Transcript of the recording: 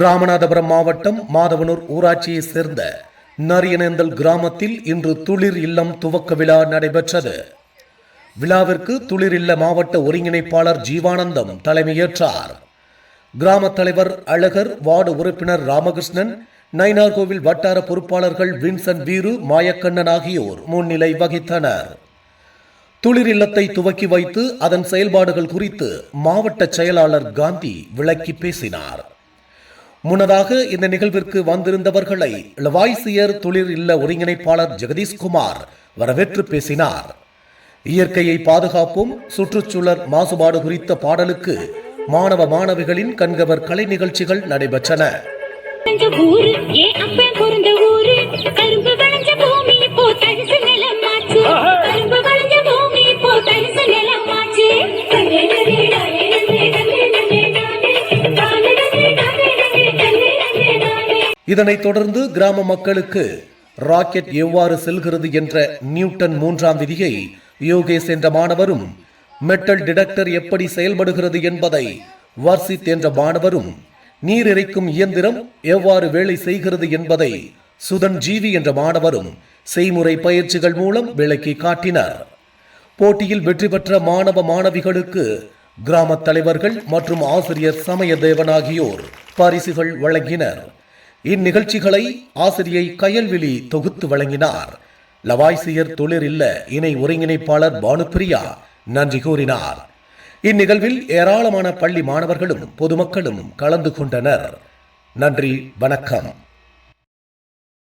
ராமநாதபுரம் மாவட்டம் மாதவனூர் ஊராட்சியைச் சேர்ந்த நரியனேந்தல் கிராமத்தில் இன்று துளிர் இல்லம் துவக்க விழா நடைபெற்றது. விழாவிற்கு துளிர் இல்ல மாவட்ட ஒருங்கிணைப்பாளர் ஜீவானந்தம் தலைமையேற்றார். கிராம தலைவர் அழகர் வார்டு உறுப்பினர் ராமகிருஷ்ணன் நயினார்கோவில் வட்டார பொறுப்பாளர்கள் வின்சன் வீரு மாயக்கண்ணன் ஆகியோர் முன்னிலை வகித்தனர். துளிர் இல்லத்தை துவக்கி வைத்து அதன் செயல்பாடுகள் குறித்து மாவட்ட செயலாளர் காந்தி விளக்கி பேசினார். முன்னதாக இந்த நிகழ்விற்கு வந்திருந்தவர்களை லவாய்சியர் தொழில் இல்ல ஒருங்கிணைப்பாளர் ஜெகதீஷ்குமார் வரவேற்று பேசினார். இயற்கையை பாதுகாப்பும் சுற்றுச்சூழல் மாசுபாடு குறித்த பாடலுக்கு மாணவ மாணவிகளின் கண்கவர் கலை நிகழ்ச்சிகள் நடைபெற்றன. இதனைத் தொடர்ந்து கிராம மக்களுக்கு ராக்கெட் எவ்வாறு செல்கிறது என்ற நியூட்டன் மூன்றாம் விதியை யோகேஷ் என்ற மாணவரும் மெட்டல் டிடெக்டர் எப்படி செயல்படுகிறது என்பதை வர்சித் என்ற மாணவரும் நீர் இறைக்கும் இயந்திரம் எவ்வாறு வேலை செய்கிறது என்பதை சுதன் ஜீவி என்ற மாணவரும் செய்முறை பயிற்சிகள் மூலம் விளக்கி காட்டினர். போட்டியில் வெற்றி பெற்ற மாணவ மாணவிகளுக்கு கிராம தலைவர்கள் மற்றும் ஆசிரியர் சமயதேவன் ஆகியோர் பரிசுகள் வழங்கினர். இந்நிகழ்ச்சிகளை ஆசிரியை கயல்விழி தொகுத்து வழங்கினார். லவாய்சியர் தொழில் இல்ல இணை ஒருங்கிணைப்பாளர் பானுப்பிரியா நன்றி கூறினார். இந்நிகழ்வில் ஏராளமான பள்ளி மாணவர்களும் பொதுமக்களும் கலந்து கொண்டனர். நன்றி வணக்கம்.